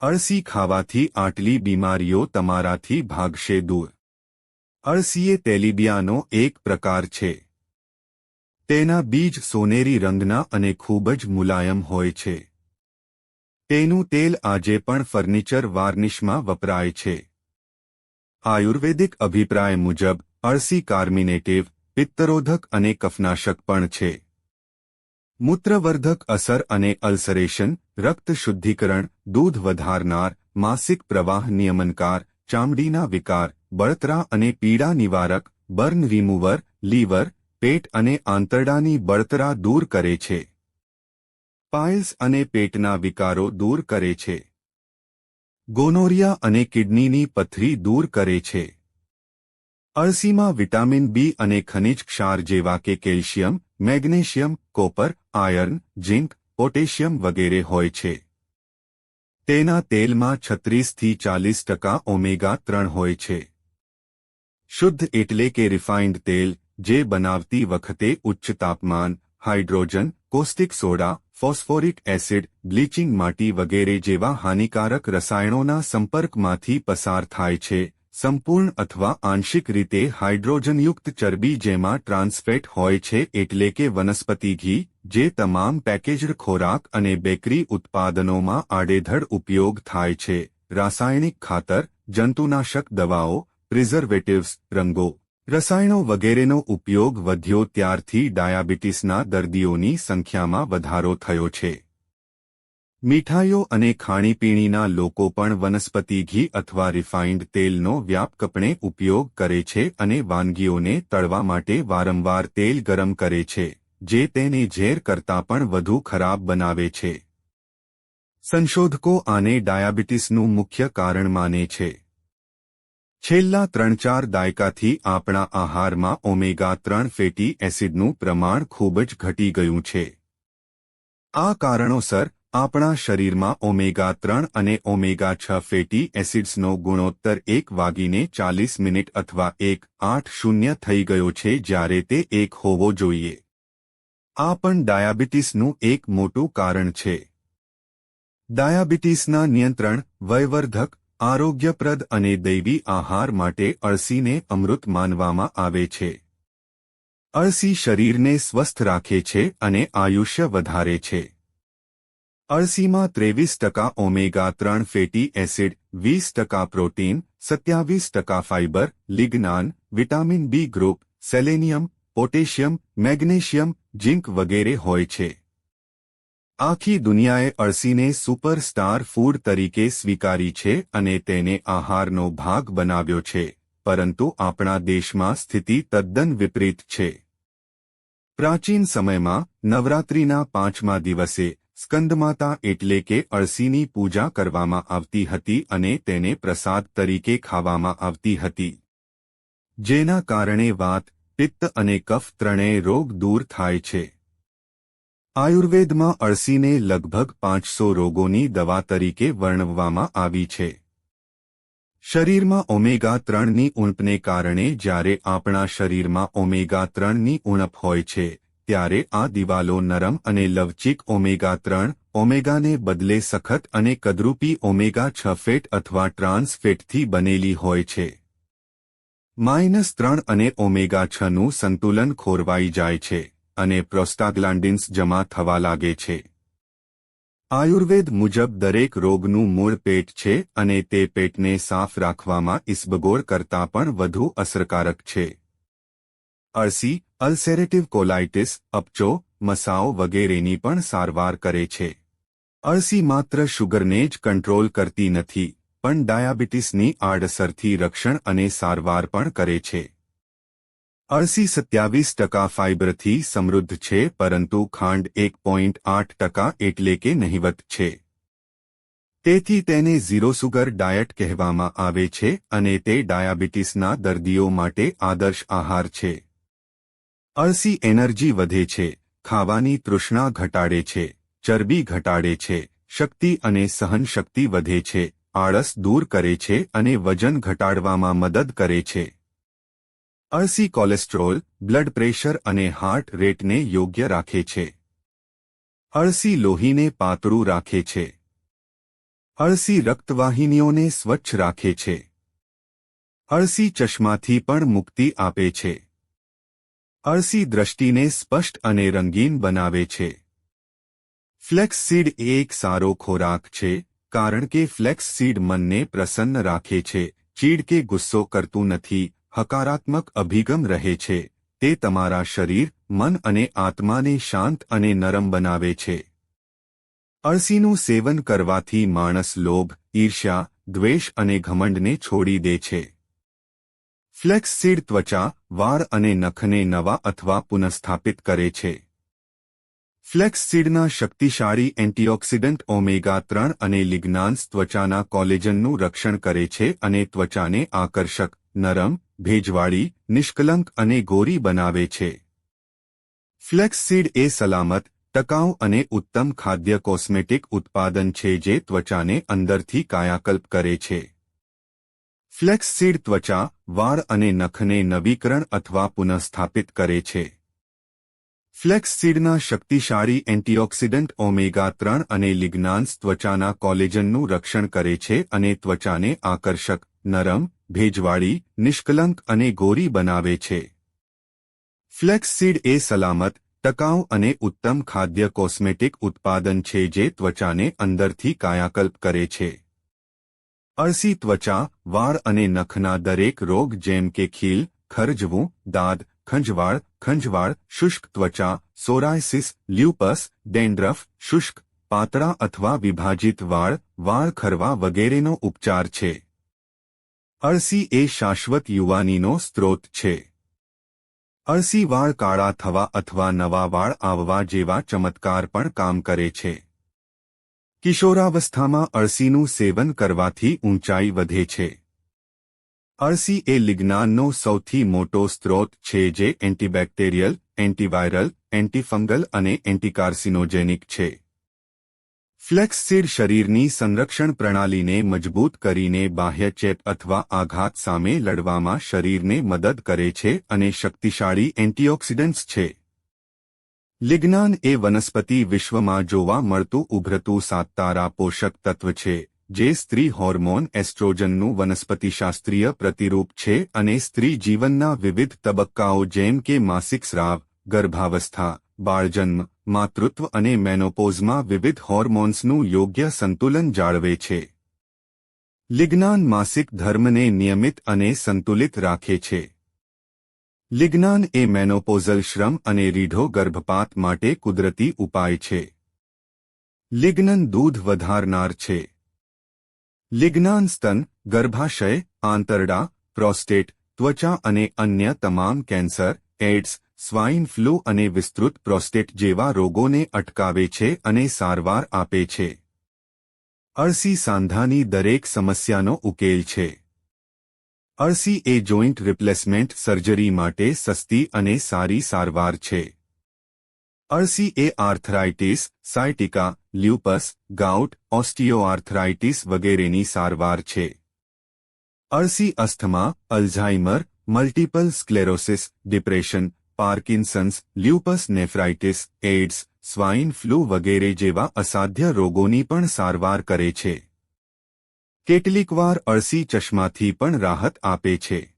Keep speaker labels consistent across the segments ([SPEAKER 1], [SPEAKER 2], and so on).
[SPEAKER 1] અળસી ખાવાથી આટલી બીમારીઓ તમારાથી ભાગશે દૂર. અળસીએ તેલીબિયાનો એક પ્રકાર છે. તેના બીજ સોનેરી રંગના અને ખૂબ જ મુલાયમ હોય છે. તેનું તેલ આજે પણ ફર્નિચર વાર્નિશમાં વપરાય છે. આયુર્વેદિક અભિપ્રાય મુજબ, અળસી કાર્મિનેટિવ, પિત્તરોધક અને કફનાશક પણ છે. મૂત્રવર્ધક અસર અને અલ્સરેશન, રક્ત શુદ્ધિકરણ, દૂધ વધારનાર, માસિક પ્રવાહ નિયમનકાર, ચામડીના વિકાર, બળતરા અને પીડા નિવારક, બર્ન રિમૂવર, લીવર, પેટ અને આંતરડાની બળતરા દૂર કરે છે. પાઇલ્સ અને પેટના વિકારો દૂર કરે છે. ગોનોરિયા અને કિડનીની પથરી દૂર કરે છે. અળસીમાં વિટામિન બી અને ખનિજ ક્ષાર જેવા કે calcium, magnesium, copper, iron, zinc, potassium વગેરે હોય છે. તેના તેલમાં છત્રીસથી ચાલીસ ટકા ઓમેગા ત્રણ હોય છે. શુદ્ધ એટલે કે રિફાઇન્ડ તેલ, જે બનાવતી વખતે ઉચ્ચ તાપમાન, hydrogen, caustic soda, phosphoric acid, bleaching માટી વગેરે જેવા હાનિકારક રસાયણોના સંપર્કમાંથી પસાર થાય છે. સંપૂર્ણ અથવા આંશિક રીતે હાઇડ્રોજનયુક્ત ચરબી જેમાં ટ્રાન્સફેટ હોય છે એટલે કે વનસ્પતિ ઘી, જે તમામ પેકેજ્ડ ખોરાક અને બેકરી ઉત્પાદનોમાં આડેધડ ઉપયોગ થાય છે. રાસાયણિક ખાતર, જંતુનાશક દવાઓ, પ્રિઝર્વેટિવ્સ, રંગો, રસાયણો વગેરેનો ઉપયોગ વધ્યો ત્યારથી ડાયાબિટીસના દર્દીઓની સંખ્યામાં વધારો થયો છે. મીઠાઈઓ અને ખાણીપીણીના લોકો પણ વનસ્પતિ ઘી અથવા રિફાઇન્ડ તેલનો વ્યાપકપણે ઉપયોગ કરે છે અને વાનગીઓને તળવા માટે વારંવાર તેલ ગરમ કરે છે, જે તેને ઝેર કરતાં પણ વધુ ખરાબ બનાવે છે. સંશોધકો આને ડાયાબિટીસનું મુખ્ય કારણ માને છે. છેલ્લા ત્રણ ચાર દાયકાથી આપણા આહારમાં ઓમેગા ત્રણ ફેટી એસિડનું પ્રમાણ ખૂબ જ ઘટી ગયું છે. આ કારણોસર આપણા શરીરમાં ઓમેગા ત્રણ અને ઓમેગા છ ફેટી એસિડ્સનો ગુણોત્તર એક વાગીને ચાલીસ મિનિટ અથવા એક આઠ શૂન્ય થઈ ગયો છે જ્યારે તે એક હોવો જોઈએ. આ પણ ડાયાબિટીસનું એક મોટું કારણ છે. ડાયાબિટીસના નિયંત્રણ, વયવર્ધક, આરોગ્યપ્રદ અને દૈવી આહાર માટે અળસીને અમૃત માનવામાં આવે છે. અળસી શરીરને સ્વસ્થ રાખે છે અને આયુષ્ય વધારે છે. અળસીમાં ત્રેવીસ ટકા ઓમેગા ત્રણ ફેટી એસિડ, વીસ ટકા પ્રોટીન, સત્યાવીસ ટકા fibre, lignan, vitamin B group, selenium, potassium, magnesium zinc વગેરે હોય છે. આખી દુનિયાએ અળસીને સુપરસ્ટાર ફૂડ તરીકે સ્વીકારી છે અને તેને આહારનો ભાગ બનાવ્યો છે, પરંતુ આપણા દેશમાં સ્થિતિ તદ્દન વિપરીત છે. પ્રાચીન સમયમાં નવરાત્રિના પાંચમા દિવસે સ્કંદમાતા એટલે કે અળસીની પૂજા કરવામાં આવતી હતી અને તેને પ્રસાદ તરીકે ખાવામાં આવતી હતી. જેના કારણે વાત, પિત્ત અને કફ ત્રણેય રોગ દૂર થાય છે. આયુર્વેદમાં અળસીને લગભગ પાંચસો રોગોની દવા તરીકે વર્ણવવામાં આવી છે. શરીરમાં ઓમેગા ત્રણની ઉણપને કારણે જ્યારે આપણા શરીરમાં ઓમેગા ત્રણની ઉણપ હોય છે ત્યારે આ દિવાલો નરમ અને લવચીક ઓમેગા ત્રણ, ઓમેગાને બદલે સખત અને કદરૂપી ઓમેગા છ ફેટ અથવા ટ્રાન્સ ફેટથી બનેલી હોય છે. માઇનસ ત્રણ અને ઓમેગા છનું સંતુલન ખોરવાઈ જાય છે અને પ્રોસ્ટાગ્લાન્ડિન્સ જમા થવા લાગે છે. આયુર્વેદ મુજબ દરેક રોગનું મૂળ પેટ છે અને તે પેટને સાફ રાખવામાં ઇસબગોળ કરતાં પણ વધુ અસરકારક છે. અળસી, અલ્સેરેટિવ કોલાઇટિસ, અપચો, મસાઓ વગેરેની પણ સારવાર કરે છે. અળસી માત્ર શુગરને જ કંટ્રોલ કરતી નથી, પણ ડાયાબિટીસની આડઅસરથી રક્ષણ અને સારવાર પણ કરે છે. અળસી સત્યાવીસ ટકા ફાઇબરથી સમૃદ્ધ છે, પરંતુ ખાંડ એક પોઈન્ટ આઠ ટકા એટલે કે નહિવત છે. તેથી તેને ઝીરો સુગર ડાયટ કહેવામાં આવે છે અને તે ડાયાબિટીસના દર્દીઓ માટે આદર્શ આહાર છે. અળસી એનર્જી વધે છે, ખાવાની તૃષ્ણા ઘટાડે છે, ચરબી ઘટાડે છે, શક્તિ અને સહનશક્તિ વધે છે, આળસ દૂર કરે છે અને વજન ઘટાડવામાં મદદ કરે છે. અળસી કોલેસ્ટ્રોલ, બ્લડ પ્રેશર અને હાર્ટ રેટને યોગ્ય રાખે છે. અળસી લોહીને પાતળું રાખે છે. અળસી રક્તવાહિનીઓને સ્વચ્છ રાખે છે. અળસી ચશ્માથી પણ મુક્તિ આપે છે. અળસી દ્રષ્ટિને સ્પષ્ટ અને રંગીન બનાવે છે. ફ્લેક્સ સીડ એ એક સારો ખોરાક છે, કારણ કે ફ્લેક્સ સીડ મનને પ્રસન્ન રાખે છે, ચીડ કે ગુસ્સો કરતું નથી, હકારાત્મક અભિગમ રહે છે, તે તમારા શરીર, મન અને આત્માને શાંત અને નરમ બનાવે છે. અળસીનું સેવન કરવાથી માણસ લોભ, ઈર્ષ્યા, દ્વેષ અને ઘમંડને છોડી દે છે. ફ્લેક્સસીડ ત્વચા, વાળ અને નખને નવા અથવા પુનઃસ્થાપિત કરે છે. ફ્લેક્સસીડના શક્તિશાળી એન્ટીઓક્સિડન્ટ ઓમેગા ત્રણ અને લિગ્નાન્સ ત્વચાના કોલેજનનું રક્ષણ કરે છે અને ત્વચાને આકર્ષક, નરમ, ભેજવાળી, નિષ્કલંક અને ગોરી બનાવે છે. ફ્લેક્સસીડ એ સલામત, ટકાઉ અને ઉત્તમ ખાદ્ય કોસ્મેટિક ઉત્પાદન છે જે ત્વચાને અંદરથી કાયાકલ્પ કરે છે. ફ્લેક્સસીડ ત્વચા, વાળ અને નખને નવીકરણ અથવા પુનઃસ્થાપિત કરે છે. ફ્લેક્સસીડના શક્તિશાળી એન્ટીઓક્સિડન્ટ ઓમેગા ત્રણ અને લિગ્નાન્સ ત્વચાના કોલેજનનું રક્ષણ કરે છે અને ત્વચાને આકર્ષક, નરમ, ભેજવાળી, નિષ્કલંક અને ગોરી બનાવે છે. ફ્લેક્સસીડ એ સલામત, ટકાઉ અને ઉત્તમ ખાદ્ય કોસ્મેટિક ઉત્પાદન છે જે ત્વચાને અંદરથી કાયાકલ્પ કરે છે. અળસી ત્વચા, વાળ અને નખના દરેક રોગ જેમ કે ખીલ, ખરજવું, દાદ, ખંજવાળ ખંજવાળ, શુષ્ક ત્વચા, સોરાયસિસ, લ્યુપસ, ડેન્ડ્રફ, શુષ્ક, પાતળા અથવા વિભાજિત વાળ વાળ ખરવા વગેરેનો ઉપચાર છે. અળસી એ શાશ્વત યુવાનીનો સ્ત્રોત છે. અળસી વાળ કાળા થવા અથવા નવા વાળ આવવા જેવા ચમત્કાર પણ કામ કરે છે. કિશોરાવસ્થામાં અળસીનું સેવન કરવાથી ઊંચાઈ વધે છે. અળસી એ લિગ્નાનનો સૌથી મોટો સ્ત્રોત છે જે એન્ટીબેક્ટેરિયલ, એન્ટીવાયરલ, એન્ટીફંગલ અને એન્ટીકાર્સિનોજેનિક છે. ફ્લેક્સસીડ શરીરની સંરક્ષણ પ્રણાલીને મજબૂત કરીને બાહ્ય ચેપ અથવા આઘાત સામે લડવામાં શરીરને મદદ કરે છે અને શક્તિશાળી એન્ટીઓક્સિડન્ટ્સ છે. લિગ્નાન એ વનસ્પતિ વિશ્વમાં જોવા મળતું ઉભરતું સાતતારા પોષક તત્વ છે, જે સ્ત્રી હોર્મોન એસ્ટ્રોજનનું વનસ્પતિશાસ્ત્રીય પ્રતિરૂપ છે અને સ્ત્રી જીવનના વિવિધ તબક્કાઓ જેમ કે માસિક સ્રાવ, ગર્ભાવસ્થા, બાળજન્મ, માતૃત્વ અને મેનોપોઝમાં વિવિધ હોર્મોન્સનું યોગ્ય સંતુલન જાળવે છે. લિગ્નાન માસિક ધર્મને નિયમિત અને સંતુલિત રાખે છે. લિગ્નાન એ મેનોપોઝલ શ્રમ અને રીઢો ગર્ભપાત માટે કુદરતી ઉપાય છે. લિગ્નન દૂધ વધારનાર છે. લિગ્નાન સ્તન, ગર્ભાશય, આંતરડા, પ્રોસ્ટેટ, ત્વચા અને અન્ય તમામ કેન્સર એડ્સ સ્વાઇન ફ્લૂ અને વિસ્તૃત પ્રોસ્ટેટ જેવા રોગોને અટકાવે છે અને સારવાર આપે છે. અળસી સાંધાની દરેક સમસ્યાનો ઉકેલ છે. અળસી એ જોઇન્ટ રિપ્લેસમેન્ટ સર્જરી માટે સસ્તી અને સારી સારવાર છે. અળસી એ arthritis sciatica lupus gout osteoarthritis વગેરેની સારવાર છે. અળસી asthma Alzheimer multiple sclerosis depression Parkinson's lupus nephritis AIDS swine flu વગેરે જેવા અસાધ્ય રોગોની પણ સારવાર કરે છે. કેટલીકવાર અળસી ચશ્માથી પણ રાહત આપે છે.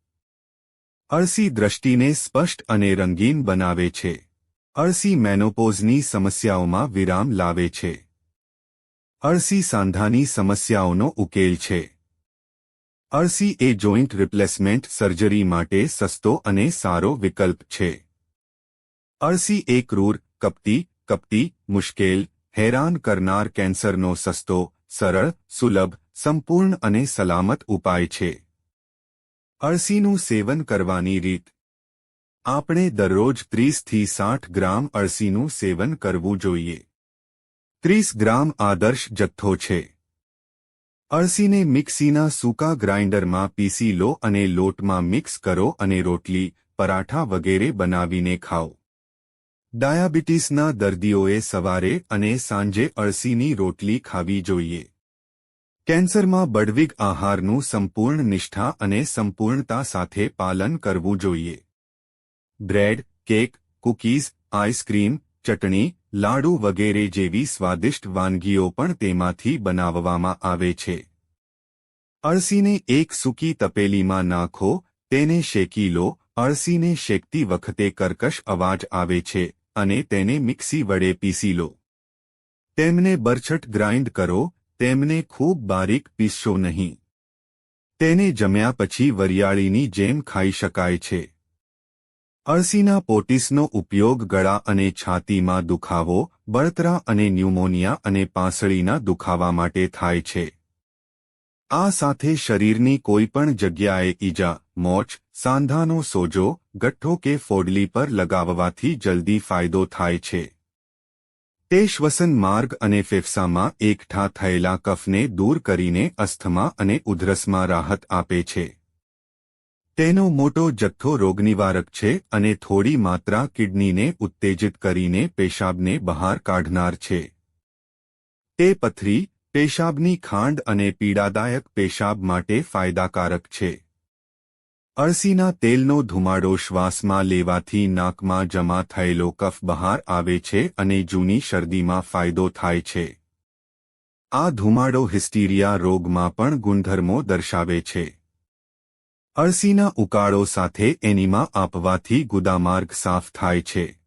[SPEAKER 1] અળસી દ્રષ્ટિને સ્પષ્ટ અને રંગીન બનાવે છે. અળસી મેનોપોઝની સમસ્યાઓમાં વિરામ લાવે છે. અળસી સાંધાની સમસ્યાઓનો ઉકેલ છે. અળસી એ જોઇન્ટ રિપ્લેસમેન્ટ સર્જરી માટે સસ્તો અને સારો વિકલ્પ છે. અળસી એ ક્રૂર, કપટી કપટી, મુશ્કેલ, હેરાન કરનાર કેન્સરનો સસ્તો, સરળ, સુલભ સંપૂર્ણ અને સલામત ઉપાય છે. અળસીનું સેવન કરવાની રીત. આપણે દરરોજ ત્રીસથી સાઠ ગ્રામ અળસીનું સેવન કરવું જોઈએ. ત્રીસ ગ્રામ આદર્શ જથ્થો છે. અળસીને મિક્સીના સૂકા ગ્રાઇન્ડરમાં પીસી લો અને લોટમાં મિક્સ કરો અને રોટલી, પરાઠા વગેરે બનાવીને ખાઓ. ડાયાબિટીસના દર્દીઓએ સવારે અને સાંજે અળસીની રોટલી ખાવી જોઈએ. કેન્સરમાં બળવિગ આહારનું સંપૂર્ણ નિષ્ઠા અને સંપૂર્ણતા સાથે પાલન કરવું જોઈએ. Bread, cake, cookies, ice cream, chutney, laddu વગેરે જેવી સ્વાદિષ્ટ વાનગીઓ પણ તેમાંથી બનાવવામાં આવે છે. અળસીને એક સૂકી તપેલીમાં નાખો, તેને શેકી લો, અળસીને શેકતી વખતે કર્કશ અવાજ આવે છે અને તેને મિક્સી વડે પીસી લો. તેમને બરછટ ગ્રાઇન્ડ કરો તેમને ખૂબ બારીક પીસશો નહીં. તેને જમ્યા પછી વરિયાળીની જેમ ખાઈ શકાય છે. અળસીના પોટીસનો ઉપયોગ ગળા અને છાતીમાં દુખાવો, બળતરા અને ન્યુમોનિયા અને પાંસળીના દુખાવા માટે થાય છે. આ સાથે શરીરની કોઈપણ જગ્યાએ ઈજા, મોચ, સાંધાનો સોજો, ગઠ્ઠો કે ફોડલી પર લગાવવાથી જલ્દી ફાયદો થાય છે. તે શ્વસન માર્ગ અને ફેફસામાં એકઠા થયેલા કફને દૂર કરીને અસ્થમા અને ઉધરસમાં રાહત આપે છે. તેનો મોટો જથ્થો રોગનિવારક છે અને થોડી માત્રા કિડનીને ઉત્તેજિત કરીને પેશાબને બહાર કાઢનાર છે. તે પથરી, પેશાબની ખાંડ અને પીડાદાયક પેશાબ માટે ફાયદાકારક છે. અળસીના તેલનો ધુમાડો શ્વાસમાં લેવાથી નાકમાં જમા થયેલો કફ બહાર આવે છે અને જૂની શરદીમાં ફાયદો થાય છે. આ ધુમાડો હિસ્ટીરિયા રોગમાં પણ ગુણધર્મો દર્શાવે છે. અળસીના ઉકાળો સાથે એનીમાં આપવાથી ગુદામાર્ગ સાફ થાય છે.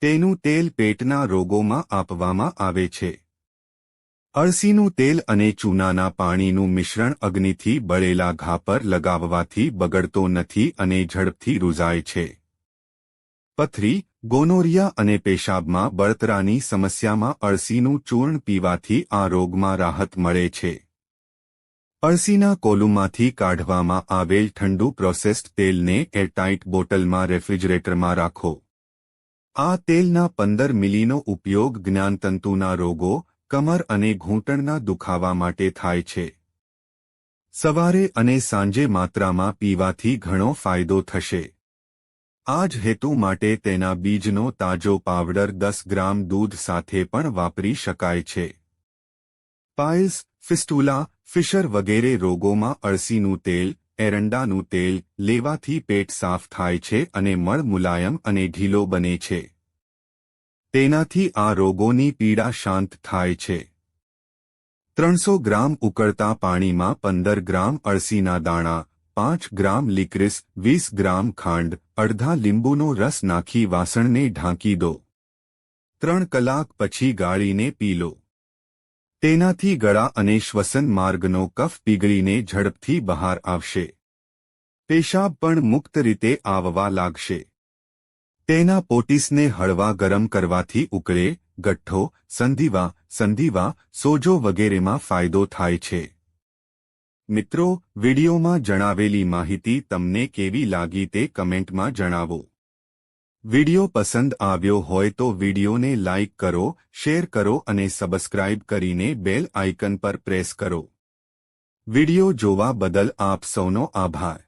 [SPEAKER 1] તેનું તેલ પેટના રોગોમાં આપવામાં આવે છે. અળસીનું તેલ અને ચૂનાના પાણીનું મિશ્રણ અગ્નિથી બળેલા ઘા પર લગાવવાથી બગડતો નથી અને ઝડપથી રૂઝાય છે. પથરી, ગોનોરિયા અને પેશાબમાં બળતરાની સમસ્યામાં અળસીનું ચૂર્ણ પીવાથી આ રોગમાં રાહત મળે છે. અળસીના કોલુમાંથી કાઢવામાં આવેલ ઠંડુ પ્રોસેસ્ડ તેલને એરટાઇટ બોટલમાં રેફ્રિજરેટરમાં રાખો. આ તેલના પંદર મિલીનો ઉપયોગ જ્ઞાનતંતુના રોગો કમર અને ઘૂંટણના દુખાવા માટે થાય છે. સવારે અને સાંજે માત્રામાં પીવાથી ઘણો ફાયદો થશે. આ જ હેતુ માટે તેના બીજનો તાજો પાવડર દસ ગ્રામ દૂધ સાથે પણ વાપરી શકાય છે. પાઇલ્સ, ફિસ્ટુલા, ફિશર વગેરે રોગોમાં અળસીનું તેલ, એરંડાનું તેલ લેવાથી પેટ સાફ થાય છે અને મળ મુલાયમ અને ઢીલો બને છે. તેનાથી આ રોગોની પીડા શાંત થાય છે. ત્રણસો ગ્રામ ઉકળતા પાણીમાં પંદર ગ્રામ અળસીના દાણા, પાંચ ગ્રામ લિક્રિસ વીસ ગ્રામ ખાંડ, અડધા લીંબુનો રસ નાખી વાસણને ઢાંકી દો. ત્રણ કલાક પછી ગાળીને પી લો. તેનાથી ગળા અને શ્વસન માર્ગનો કફ પીગળીને ઝડપથી બહાર આવશે. પેશાબ પણ મુક્ત રીતે આવવા લાગશે. તેના પોટીસને હળવા ગરમ કરવાથી ઉકળે, ગઠ્ઠો, સંધિવા સંધિવા, સોજો વગેરેમાં ફાયદો થાય છે. મિત્રો, વિડીયોમાં જણાવેલી માહિતી તમને કેવી લાગી તે કમેન્ટમાં જણાવો. વીડિયો પસંદ આવ્યો હોય તો વિડિયોને લાઇક કરો, શેર કરો અને સબસ્ક્રાઇબ કરીને બેલ આઇકન પર પ્રેસ કરો. વીડિયો જોવા બદલ આપ સૌનો આભાર.